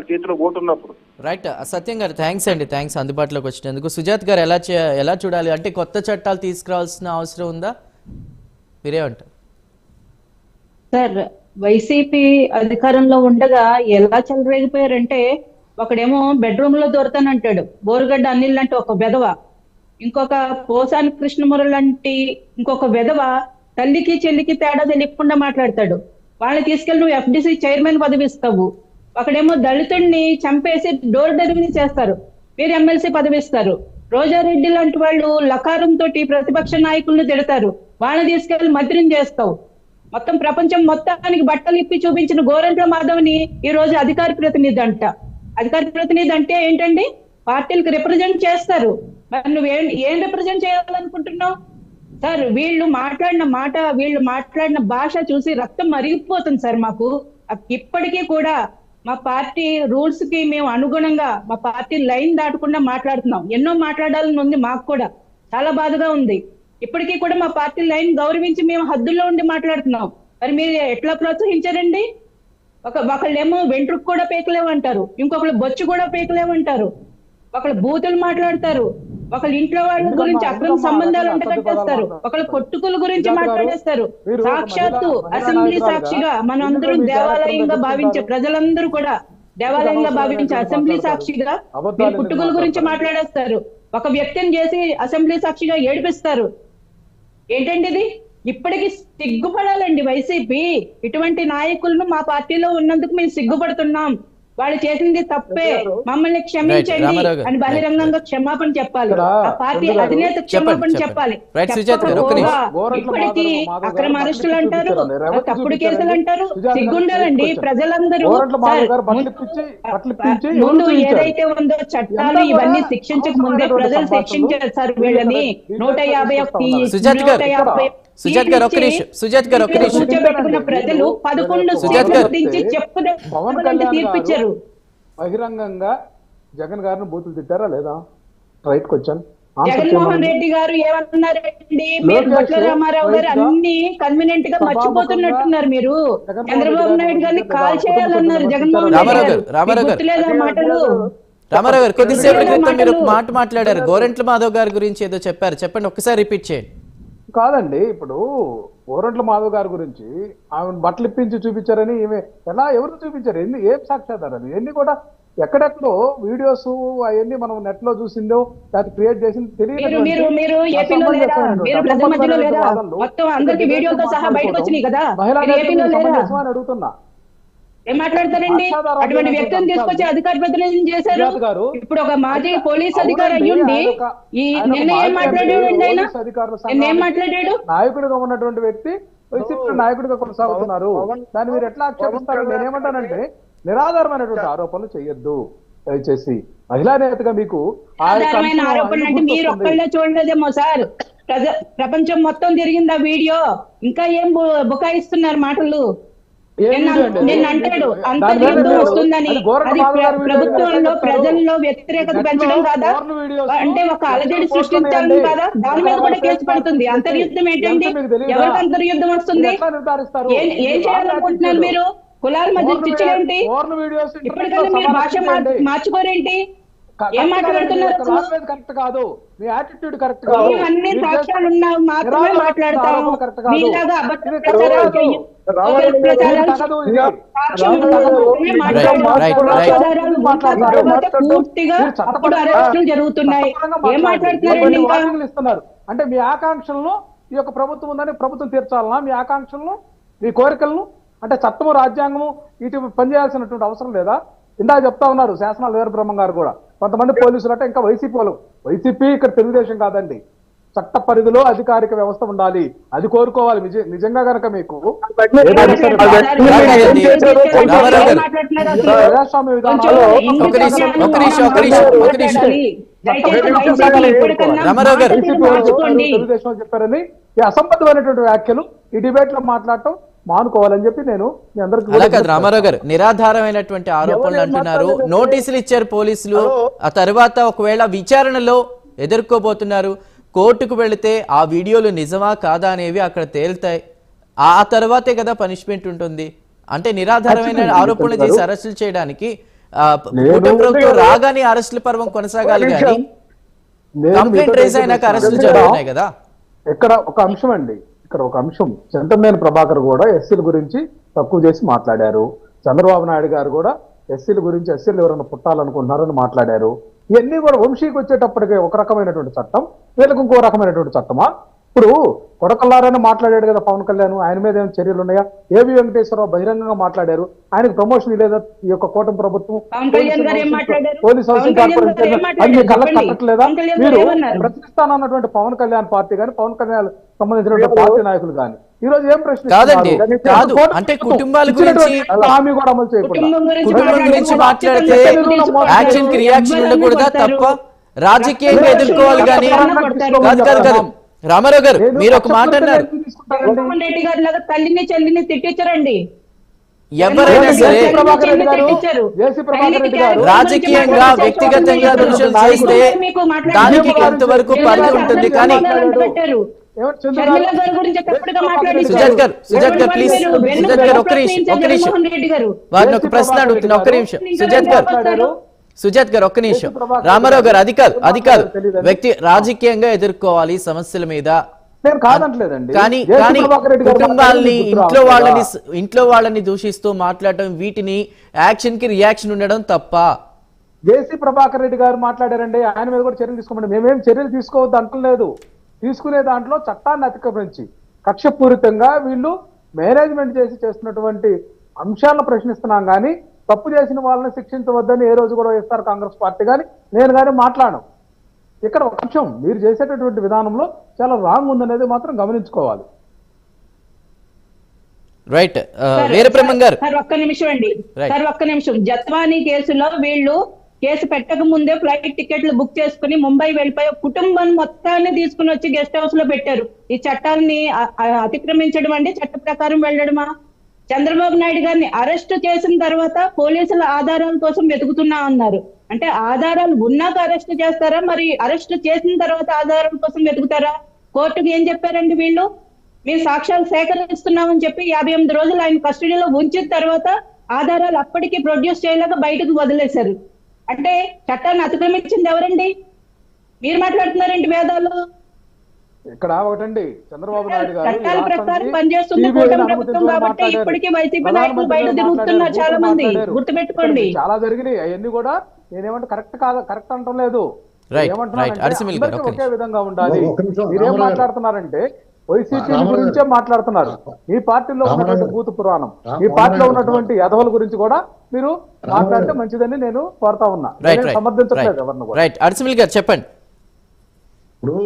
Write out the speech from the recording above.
చేతిలో ఓటు ఉన్నప్పుడు. రైట్ సత్యం గారు థ్యాంక్స్ అండి థ్యాంక్స్ అందుబాటులోకి వచ్చినందుకు. సుజాత్ గారు ఎలా ఎలా చూడాలి? అంటే కొత్త చట్టాలు తీసుకురావాల్సిన అవసరం ఉందా? మీరేమంటారు సార్ వైసీపీ అధికారంలో ఉండగా ఎలా చెలరేగిపోయారంటే ఒకడేమో బెడ్రూమ్లో దొరతానంటాడు. బోరుగడ్డ అనిల్ అంటే ఒక వెధవ. ఇంకొక పోసాని కృష్ణమురళి లాంటి ఇంకొక వెధవ తల్లికి చెల్లికి తేడా తెలియకుండా మాట్లాడతాడు. వాళ్ళని తీసుకెళ్ళి నువ్వు ఎఫ్డిసి చైర్మన్ పదవి ఇస్తావు ఒకడేమో దళితుడిని చంపేసి డోర్ డెలివరీ చేస్తారు. మీరు ఎమ్మెల్సీ పదవి ఇస్తారు రోజారెడ్డి లాంటి వాళ్ళు లకారం తోటి ప్రతిపక్ష నాయకులను తిడతారు. వాళ్ళని తీసుకెళ్ళి మంత్రిని చేస్తావు. మొత్తం ప్రపంచం మొత్తానికి బట్టలు ఇప్పి చూపించిన గోరంట్ల మాధవ్ని ఈ రోజు అధికార ప్రతినిధి అంట. అధికార ప్రతినిధి అంటే ఏంటండి? పార్టీలకు రిప్రజెంట్ చేస్తారు. మరి నువ్వు ఏం ఏం రిప్రజెంట్ చేయాలనుకుంటున్నావు? సార్ వీళ్ళు మాట్లాడిన మాట వీళ్ళు మాట్లాడిన భాష చూసి రక్తం మరిగిపోతుంది సార్ మాకు. ఇప్పటికీ కూడా మా పార్టీ రూల్స్కి మేము అనుగుణంగా మా పార్టీ లైన్ దాటకుండా మాట్లాడుతున్నాం. ఎన్నో మాట్లాడాలని ఉంది మాకు కూడా. చాలా బాధగా ఉంది. ఇప్పటికీ కూడా మా పార్టీ లైన్ గౌరవించి మేము హద్దుల్లో ఉండి మాట్లాడుతున్నాం. మరి మీరు ఎట్లా ప్రోత్సహించారండి? ఒక ఒకళ్ళేమో వెంట్రుకు కూడా పేకలేమంటారు ఇంకొకళ్ళు బొచ్చు కూడా పేకలేమంటారు ఒకళ్ళు బూతులు మాట్లాడతారు. ఒకళ్ళ ఇంట్లో వాళ్ళ గురించి అక్రమ సంబంధాలు కట్టేస్తారు ఒకళ్ళ కొట్టుకుల గురించి మాట్లాడేస్తారు. సాక్షాత్తు అసెంబ్లీ సాక్షిగా మనందరం దేవాలయంగా భావించే ప్రజలందరూ కూడా దేవాలయంగా భావించే అసెంబ్లీ సాక్షిగా మీరు పుట్టుకల గురించి మాట్లాడేస్తారు. ఒక వ్యక్తిని చేసి అసెంబ్లీ సాక్షిగా ఏడిపిస్తారు. ఏంటండి ఇది ఇప్పటికి సిగ్గుపడాలండి వైసీపీ. ఇటువంటి నాయకులను మా పార్టీలో ఉన్నందుకు మేము సిగ్గుపడుతున్నాం. వాళ్ళు చేసింది తప్పే మమ్మల్ని క్షమించండి. అని బహిరంగంగా క్షమాపణ చెప్పాలి ఆ పార్టీ అధినేత క్షమాపణ. చెప్పాలి రైట్, సుజాత గారు, ఒక్క నిమిషం. చెప్పకపోగా గోరంట్ల ఇప్పటికీ అక్రమ అరెస్టులు అంటారు తప్పుడు. కేసులు అంటారు సిగ్గుండాలండి. ప్రజలందరూ ముందు-? ఏదైతే ఉందో చట్టాలు ఇవన్నీ శిక్షించక ముందే ప్రజలు శిక్షించారు సార్ వీళ్ళ వీళ్ళని వీళ్ళ నూట యాభై నూట యాభై సుజాత్ గారు, ఒక్క నిమిషం. సుజాత్ గారు, ఒక్క నిమిషం. ప్రజలు పదకొండు చెప్పు తీర్పిచ్చారు బహిరంగంగా జగన్ గారిని బూతులు తిట్టారా లేదా? రైట్ క్వశ్చన్ జగన్మోహన్ రెడ్డి గారు ఏమన్నారండి? మీరు బొట్ల రామారావు గారు అన్ని కన్వీనెంట్గా మర్చిపోతున్నట్టున్నారు మీరు. చంద్రబాబు నాయుడు గారిని గారు కాల్ చేయాలన్నారు జగన్మోహన్ రెడ్డి గారు. మాటలు? రామారావు గారు. కొద్దిసేపటి సుజాత క్రితం మీరు మాట మాట్లాడారు. గోరెంట్ల మాధవ్ గారి గురించి ఏదో చెప్పారు. చెప్పండి ఒక్కసారి రిపీట్ చేయండి. కాదండి ఇప్పుడు ఓరంట్ల మాధవ్ గారి గురించి ఆమె బట్టలు ఇప్పించి చూపించారని ఈమె ఎలా ఎవరు చూపించారు? ఎన్ని ఏం సాక్ష్యాధారం అది? ఎన్ని కూడా ఎక్కడెక్కడో వీడియోస్ అవన్నీ మనం నెట్లో చూసిందో లేకపోతే క్రియేట్ చేసింది అని అడుగుతున్నా. ఏం మాట్లాడతారండి? అటువంటి వ్యక్తిని తీసుకొచ్చి. అధికార ప్రతినిధిని చేశారు? ఇప్పుడు ఒక మాజీ పోలీస్ అధికారి అయ్యుండి ఈ నిన్న ఏం మాట్లాడాడు ఎంపీ, ఆయన? నిన్న ఏం మాట్లాడాడు? నాయకుడిగా ఉన్నటువంటి వ్యక్తి వైసీపీ నాయకుడిగా కొనసాగుతున్నారు. దాన్ని మీరు ఎట్లా ఆక్షేపిస్తారు నేనేమంటానంటే నిరాధారమైనటువంటి ఆరోపణలు చేయొద్దు. దయచేసి మహిళా నేతగా మీకు మీరు? ఒక్కళ్ళే చూడలేదేమో సార్. ప్రజ- ప్రపంచం మొత్తం తిరిగింది ఆ వీడియో? ఇంకా ఏం బు- బుకాయిస్తున్నారు మాటలు? నిన్న అంటాడు అంతర్యుద్ధం వస్తుందని. అది ప్రభుత్వంలో ప్రజల్లో? వ్యతిరేకత పెంచడం కాదా? అంటే ఒక అలజడి సృష్టించడం? కాదా? దాని మీద కూడా కేసు పడుతుంది. అంతర్యుద్ధం ఏంటండి? ఎవరికి అంతర్యుద్ధం వస్తుంది? ఏం చేయాలనుకుంటున్నారు మీరు? కులాల మధ్య చిచ్చులేంటి ఇప్పటికన్నా మీరు భాష. మార్చుకోరేంటి? కరెక్ట్ కాదు. మీ యాటిట్యూడ్ కరెక్ట్ కాదు. అన్ని సాక్ష్యాలు మాత్రమే మాట్లాడతాము. మీలాగా అబద్ధ ప్రచారాలు. చెయ్యం. పూర్తిగా అప్పుడు అరెస్టులు జరుగుతున్నాయి. ఏం. మాట్లాడుతున్నారండి ఇస్తున్నారు అంటే మీ ఆకాంక్షలను ఈ యొక్క ప్రభుత్వం ఉందని ప్రభుత్వం తీర్చాలనా? మీ ఆకాంక్షలను మీ కోరికలను అంటే చట్టము రాజ్యాంగము ఇటు పనిచేయాల్సినటువంటి అవసరం లేదా? ఇందాక చెప్తా ఉన్నారు శాసనాల వీరబ్రహ్మం గారు కూడా. కొంతమంది పోలీసులు అంటే ఇంకా వైసీపీ వాళ్ళు. వైసీపీ ఇక్కడ తెలుగుదేశం కాదండి. చట్ట పరిధిలో అధికారిక వ్యవస్థ ఉండాలి. అది కోరుకోవాలి. నిజ- నిజంగా గనక మీకు? ప్రజాస్వామ్య మార్చుకోండి తెలుగుదేశం చెప్పారని ఈ అసంబద్ధమైనటువంటి వ్యాఖ్యలు ఈ డిబేట్లో మాట్లాడటం మానుకోవాలని చెప్పి నేను మీ అందరికీ అలా కూడా కాదు రామారావు గారు నిరాధారమైనటువంటి ఆరోపణలు అంటున్నారు. నోటీసులు ఇచ్చారు పోలీసులు. ఆ తర్వాత ఒకవేళ విచారణలో ఎదుర్కోబోతున్నారు కోర్టుకు వెళితే ఆ వీడియోలు నిజమా కాదా అనేవి అక్కడ తేలుతాయి. ఆ తర్వాతే కదా పనిష్మెంట్ ఉంటుంది. అంటే నిరాధారమైన ఆరోపణలు చేసి అరెస్టులు చేయడానికి ప్రభుత్వం. రాగానే అరెస్టుల పర్వం కొనసాగాలి కానీ కంప్లైంట్ రేజ్ అయినాక అరెస్టులు. జరుగుతున్నాయి కదా. ఇక్కడ ఒక అంశం అండి. ఇక్కడ ఒక అంశం. చంద్రమేన ప్రభాకర్ కూడా ఎస్సీల గురించి తక్కువ చేసి మాట్లాడారు. చంద్రబాబు నాయుడు గారు కూడా ఎస్సీల గురించి ఎస్సీలు ఎవరైనా పుట్టాలనుకుంటున్నారని మాట్లాడారు. ఇవన్నీ కూడా వంశీకి వచ్చేటప్పటికే ఒక రకమైనటువంటి చట్టం వీళ్ళకి ఇంకో రకమైనటువంటి చట్టమా? ఇప్పుడు కొడకల్లారని మాట్లాడాడు కదా పవన్ కళ్యాణ్. ఆయన మీద ఏమైనా చర్యలు ఉన్నాయా? ఏవి వెంకటేశ్వరరావు బహిరంగంగా మాట్లాడారు? ఆయనకు ప్రమోషన్ లేదా ఈ యొక్క కూటమి ప్రభుత్వం? పవన్ కళ్యాణ్ గారు ఏం మాట్లాడారు? పోలీస్ హౌసింగ్ కార్పొరేషన్ అది మీ. కట్టట్లేదా మీరు ఏమన్నారు? ప్రశ్నిస్తానన్నటువంటి పవన్ కళ్యాణ్ పార్టీ కానీ పవన్ కళ్యాణ్ సంబంధించినటువంటి పార్టీ నాయకులు కానీ ఈ రోజు ఏం ప్రశ్న కాదండి, కాదు. అంటే కుటుంబాల గురించి- హామీ కూడా అమలు చేయకుండా కుటుంబం గురించి మాట్లాడితే. యాక్షన్కి రియాక్షన్ ఉండకూడదా? తప్ప రాజకీయంగా ఎదుర్కోవాలి కానీ కాదు కాదు కాదు. రామారావు గారు మీరు ఒక మాట అన్నారు. రెడ్డి గారి లాగా తల్లిని చెల్లిని తిట్టించరండి. ఎవరైనా సరే ప్రభాకర్ రెడ్డి గారు తిట్టించారు. జేసీ ప్రభాకర్ రెడ్డి గారు రాజకీయంగా వ్యక్తిగతంగా దూషణ చేస్తే దానికి కొంతవరకు పరిధి ఉంటుంది కానీ. సుజాత్ గారు, సుజాత్ గారు, సుజాత్ గారు, ఒక్క నిమిషం, నిమిషం. వారిని ఒక ప్రశ్న అడుగుతున్నా ఒక్క నిమిషం. సుజాత్ గారు. సుజాత్ గారు ఒక్క నిమిషం. రామారావు గారు అది కాదు అది కాదు. వ్యక్తి రాజకీయంగా ఎదుర్కోవాలి సమస్యల మీద. కానీ కానీ కుటుంబాల్ని ఇంట్లో వాళ్ళని? ఇంట్లో వాళ్ళని దూషిస్తూ మాట్లాడటం వీటిని యాక్షన్కి రియాక్షన్ ఉండడం తప్ప. జేసీ ప్రభాకర్ రెడ్డి గారు మాట్లాడారండి. ఆయన మీద కూడా చర్యలు తీసుకోమండి. మేమేం చర్యలు తీసుకోవద్దు అంటలేదు తీసుకునే దాంట్లో చట్టాన్ని అతిక్రమించి కక్షపూరితంగా వీళ్ళు మేనేజ్మెంట్ చేసి చేస్తున్నటువంటి అంశాలను ప్రశ్నిస్తున్నాం కానీ తప్పు చేసిన వాళ్ళని శిక్షించవద్దని ఏ రోజు కూడా వైఎస్ఆర్ కాంగ్రెస్ పార్టీ కానీ నేను కానీ మాట్లాడను. ఇక్కడ ఒక అంశం మీరు చేసేటటువంటి విధానంలో చాలా రాంగ్ ఉందనేది మాత్రం గమనించుకోవాలి. రైట్ వీరబ్రహ్మం గారు. సార్ ఒక్క నిమిషం అండి. సార్ ఒక్క నిమిషం. జత్వానీ కేసులో వీళ్ళు కేసు పెట్టక ముందే ఫ్లైట్ టికెట్లు బుక్ చేసుకుని ముంబై వెళ్ళిపోయి కుటుంబం మొత్తాన్ని తీసుకుని వచ్చి గెస్ట్ హౌస్లో పెట్టారు. ఈ చట్టాన్ని అతిక్రమించడం అండి? చట్ట ప్రకారం వెళ్ళడమా? చంద్రబాబు నాయుడు గారిని అరెస్ట్ చేసిన తర్వాత పోలీసుల ఆధారాల కోసం వెతుకుతున్నా అన్నారు. అంటే ఆధారాలు ఉన్నాక అరెస్ట్ చేస్తారా? మరి అరెస్ట్ చేసిన తర్వాత ఆధారాల కోసం వెతుకుతారా? కోర్టుకు ఏం చెప్పారండి వీళ్ళు? మేము సాక్ష్యాలు సేకరిస్తున్నామని చెప్పి యాభై ఎనిమిది రోజులు ఆయన కస్టడీలో ఉంచిన తర్వాత ఆధారాలు అప్పటికి ప్రొడ్యూస్ చేయలేక బయటకు వదిలేశారు. అంటే చట్టాన్ని అతిక్రమించింది ఎవరండి? మీరు మాట్లాడుతున్నారండి వేదాలు ఇక్కడ ఒకటండి. చంద్రబాబు నాయుడు గారు ఈ పనిచేస్తుంది కాబట్టి. ఇప్పటికీ వైసీపీ నాయకులు బయట తిరుగుతున్నారు చాలా మంది మాట్లాడారు. గుర్తుపెట్టుకోండి. ఇక్కడ చాలా జరిగినాయి. అవన్నీ కూడా నేనేమంటే కరెక్ట్ కాదు కరెక్ట్ అంటం లేదు. ఒకే విధంగా ఉండాలి. మీరేం. మాట్లాడుతున్నారంటే వైసీపీ గురించే గారు. మాట్లాడుతున్నారు. మీ పార్టీలో ఉన్నటువంటి. భూత పురాణం. మీ పార్టీలో ఉన్నటువంటి యదవుల గురించి కూడా మీరు మాట్లాడితే. మంచిదని నేను కోరుతా ఉన్నా. సమర్థించట్లేదు ఎవరిని కూడా. రైట్ అరిసిమిల్ గారు చెప్పండి. ఇప్పుడు